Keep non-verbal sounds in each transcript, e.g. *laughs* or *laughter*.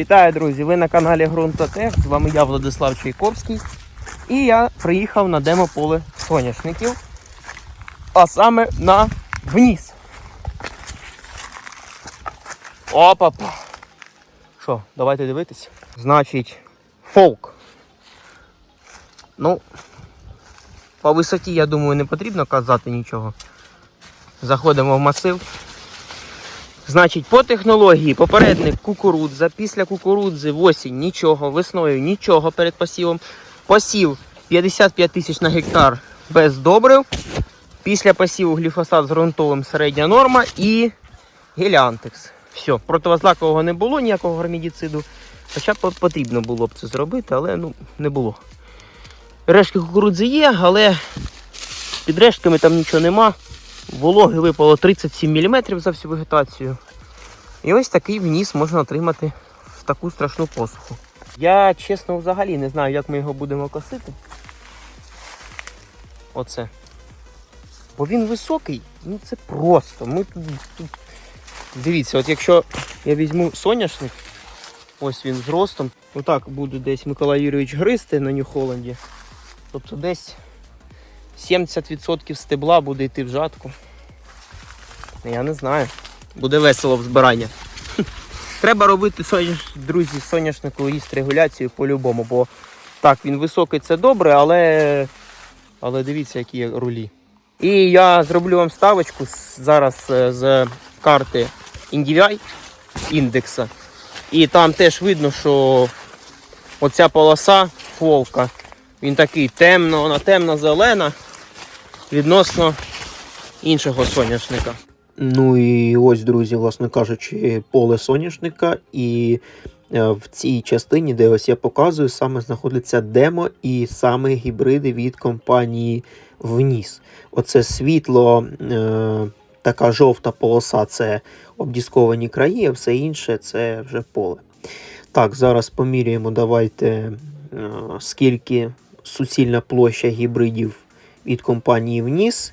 Вітаю, друзі! Ви на каналі Грунтотех. З вами я, Владислав Чайковський. І я приїхав на демополе соняшників, а саме на вниз. Опа! Що, давайте дивитися. Значить, фолк. Ну, по висоті, я думаю, не потрібно казати нічого. Заходимо в масив. Значить, по технології попередник кукурудза, після кукурудзи осінь нічого, весною нічого перед посівом. Посів 55 тисяч на гектар без добрив. Після посіву гліфосат з ґрунтовим середня норма і геліантекс. Все, противозлакового не було, ніякого гермідіциду. Хоча потрібно було б це зробити, але ну, не було. Рештки кукурудзи є, але під рештками там нічого нема. Вологи випало 37 мм за всю вегетацію. І ось такий вніс можна отримати в таку страшну посуху. Я чесно взагалі не знаю, як ми його будемо косити. Оце. Бо він високий, ну це просто. Ми тут, тут... Дивіться, от якщо я візьму соняшник, ось він з ростом, отак буде десь Миколай Юрійович гристи на Нью-Холланді. Тобто десь 70% стебла буде йти в жатку. Я не знаю. Буде весело в збирання. *laughs* Треба робити, соняш... друзі, соняшнику ріст регуляцію по-любому, бо так, він високий, це добре, але, але дивіться, які рулі. І я зроблю вам ставочку зараз е, з карти NDVI індекса. І там теж видно, що оця полоса фолка, він такий темно, вона темно-зелена відносно іншого соняшника. Ну і ось, друзі, власне кажучи, поле соняшника. І е, в цій частині, де ось я показую, саме знаходиться демо і саме гібриди від компанії Вніс. Оце світло, е, така жовта полоса це обдісковані краї, а все інше це вже поле. Так, зараз поміряємо, давайте, е, скільки суцільна площа гібридів від компанії Вніс.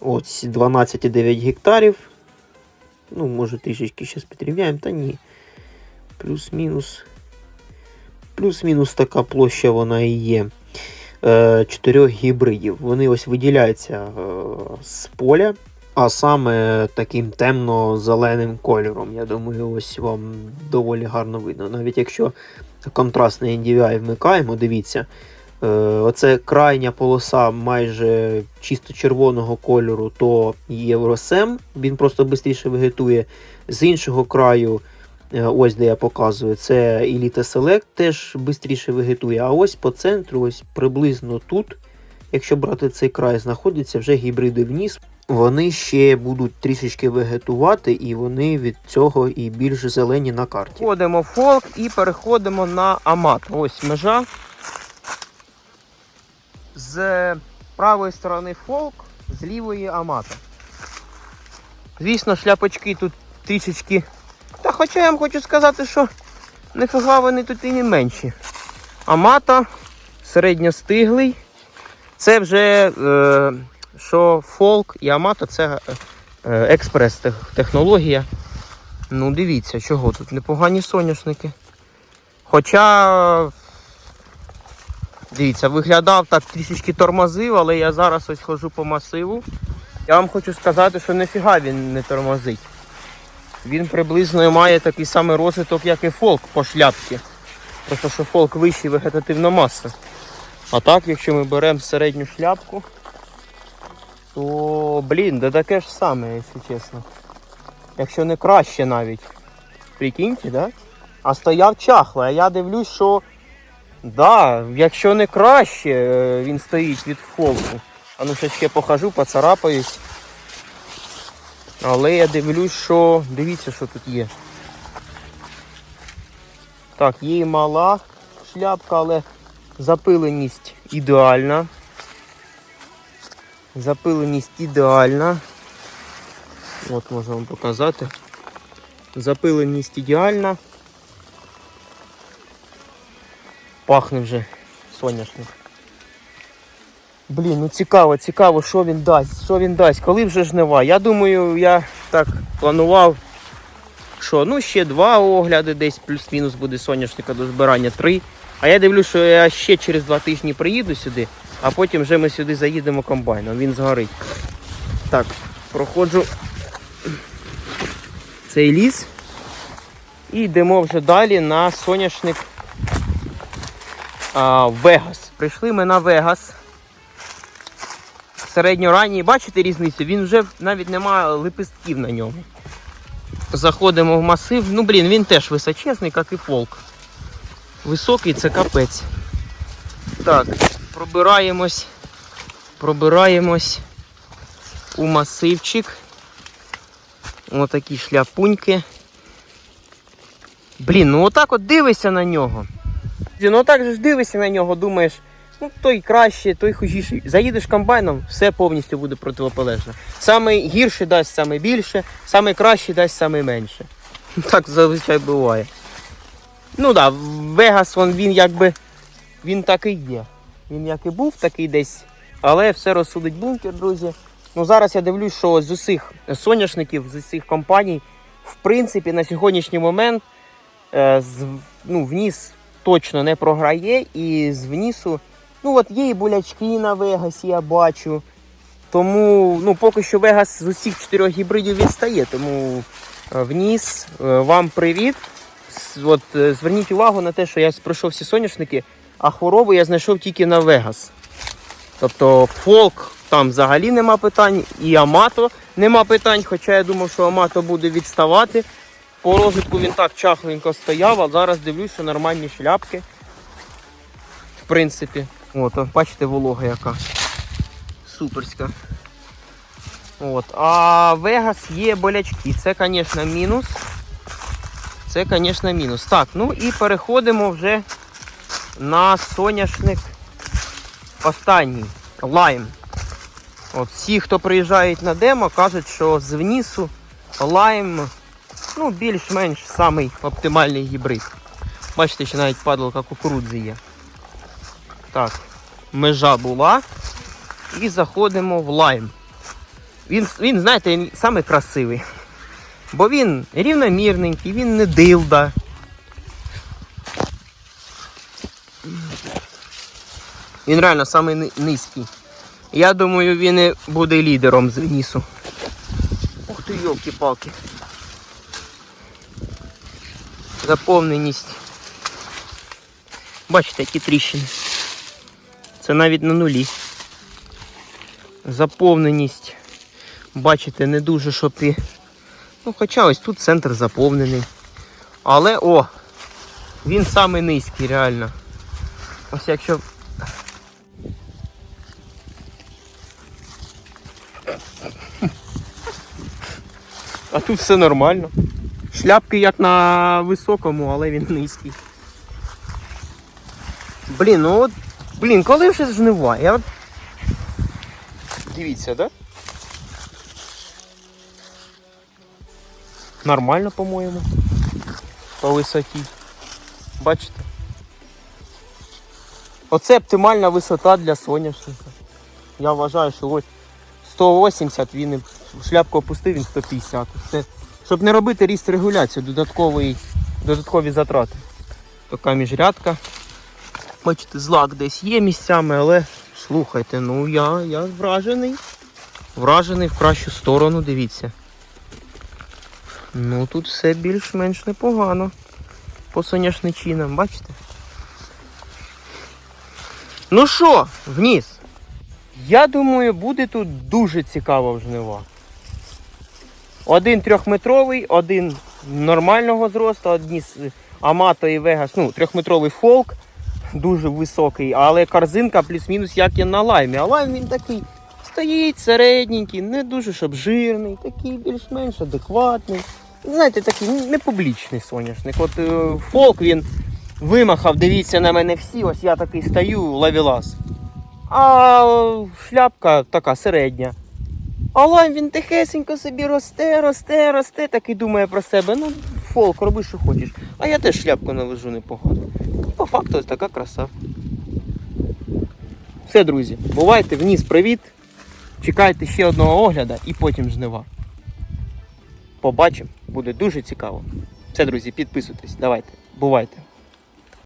Ось 12,9 гектарів. Ну, може трішечки зараз підрівняємо, та ні. Плюс-мінус. Плюс-мінус така площа вона і є. Е, чотирьох гібридів. Вони ось виділяються е, з поля, а саме таким темно-зеленим кольором. Я думаю, ось вам доволі гарно видно. Навіть якщо контрастний NDVI вмикаємо, дивіться. Е, Оце крайня полоса майже чисто червоного кольору, то Євросем, він просто швидше вегетує. З іншого краю, е, ось де я показую, це Elite Select теж швидше вегетує. А ось по центру, ось приблизно тут, якщо брати цей край, знаходяться вже гібриди вниз. Вони ще будуть трішечки вегетувати, і вони від цього і більш зелені на карті. Входимо в фолк і переходимо на амат. Ось межа. З правої сторони фолк, з лівої амата. Звісно, шляпочки тут трішечки. Та хоча я вам хочу сказати, що нифіга вони тут і не менші. Амата середньостиглий. Це вже е, що фолк і амата це е, експрес-технологія. Ну, дивіться, чого тут непогані соняшники. Хоча, дивіться, виглядав так трішечки тормозив, але я зараз ось ходжу по масиву. Я вам хочу сказати, що ніфіга він не тормозить. Він приблизно має такий самий розвиток, як і фолк по шляпці. Просто що фолк вищий вегетативна маса. А так, якщо ми беремо середню шляпку, то, блін, да таке ж саме, якщо чесно. Якщо не краще навіть. Прикиньте, да? А стояв чахло, а я дивлюсь, що да, якщо не краще, е, він стоїть від фолку. А ну ще похожу, поцарапаюсь. Але я дивлюсь, що. Дивіться, що тут є. Так, є і мала шляпка, але запиленість ідеальна. Запиленість ідеальна. От можу вам показати. Запиленість ідеальна. Пахне вже соняшник. Блін, ну цікаво, цікаво, що він дасть, що він дасть, коли вже жнива. Я думаю, я так планував що ну ще два огляди, десь плюс-мінус буде соняшника до збирання, три. А я дивлюсь, що я ще через два тижні приїду сюди, а потім вже ми сюди заїдемо комбайном. Він згорить. Так, проходжу цей ліс. І йдемо вже далі на соняшник Вегас. Прийшли ми на Вегас. Середньоранній, бачите різницю? Він вже навіть немає лепестків на ньому. Заходимо в масив. Ну, блін, він теж височезний, як і фолк. Високий це капець. Так, пробираємось. Пробираємось у масивчик. Отакі шляпуньки. Блін, ну отак от дивишся на нього. Ну отак же ж дивишся на нього, думаєш, ну той краще, той хужіший. Заїдеш комбайном, все повністю буде противополежно. Саме гірше дасть саме більше, саме краще дасть саме менше. *laughs* Так зазвичай буває. Ну так, да, Вегас він, він якби він такий є. Він як і був, такий десь. Але все розсудить бункер, друзі. Ну зараз я дивлюсь, що з усіх соняшників, з усіх компаній, в принципі, на сьогоднішній момент е, з, ну, вніс точно не програє. І з внісу, ну от є і болячки на Вегасі, я бачу. Тому ну, поки що Вегас з усіх чотирьох гібридів відстає. Тому е, вніс, е, вам привіт. От, е, зверніть увагу на те, що я пройшов всі соняшники, а хворобу я знайшов тільки на Вегас. Тобто фолк там взагалі нема питань, і Амато нема питань, хоча я думав, що Амато буде відставати. По розвитку він так чахленько стояв, а зараз дивлюсь, що нормальні шляпки. В принципі. От, бачите, волога яка. Суперська. От. А Вегас є болячки. Це, звісно, мінус. Це, звісно, мінус. Так, ну і переходимо вже на соняшник останній лайм. От всі, хто приїжджають на демо, кажуть, що з внісу лайм ну, більш-менш самий оптимальний гібрид. Бачите, що навіть падалка кукурудзи є. Так, межа була. І заходимо в лайм. Він, він знаєте, він самий красивий. Бо він рівномірненький, він не дилда. Він реально самий низький. Я думаю, він і буде лідером з Венісу. Ух ти, йолки-палки. Заповненість. Бачите, які тріщини. Це навіть на нулі. Заповненість. Бачите, не дуже, щоб і. Ну, хоча ось тут центр заповнений. Але о! Він самий низький, реально. Ось якщо А тут все нормально. Шляпки як на високому, але він низький. Блін, ну от. Блін, коли вже жнива? Я. Дивіться, да? Нормально, по-моєму. По висоті. Бачите? Оце оптимальна висота для соняшника. Я вважаю, що ось 180 він шляпку опустив, він 150. Це, щоб не робити ріст регуляцію, додатковий, додаткові затрати. Така міжрядка. Бачите, злак десь є місцями, але слухайте, ну я, я вражений. Вражений в кращу сторону, дивіться. Ну тут все більш-менш непогано. По соняшничинам, бачите? Ну що, вниз? Я думаю, буде тут дуже цікаво в жнива. Один трьохметровий, один нормального зросту, одні з Амато і Вегас, ну, трьохметровий фолк, дуже високий, але корзинка плюс-мінус як і на лаймі. А лайм він такий стоїть середненький, не дуже щоб жирний, такий більш-менш адекватний. Знаєте, такий не публічний соняшник. От е, фолк він вимахав, дивіться на мене всі, ось я такий стою, лавілас. А шляпка така середня. А лайм він тихесенько собі росте, росте, росте, так і думає про себе. Ну, фолк, роби, що хочеш. А я теж шляпку належу непогано. По факту ось така краса. Все, друзі, бувайте, вниз привіт. Чекайте ще одного огляда і потім жнива. побачимо. Буде дуже цікаво. Все, друзі, підписуйтесь. Давайте, бувайте.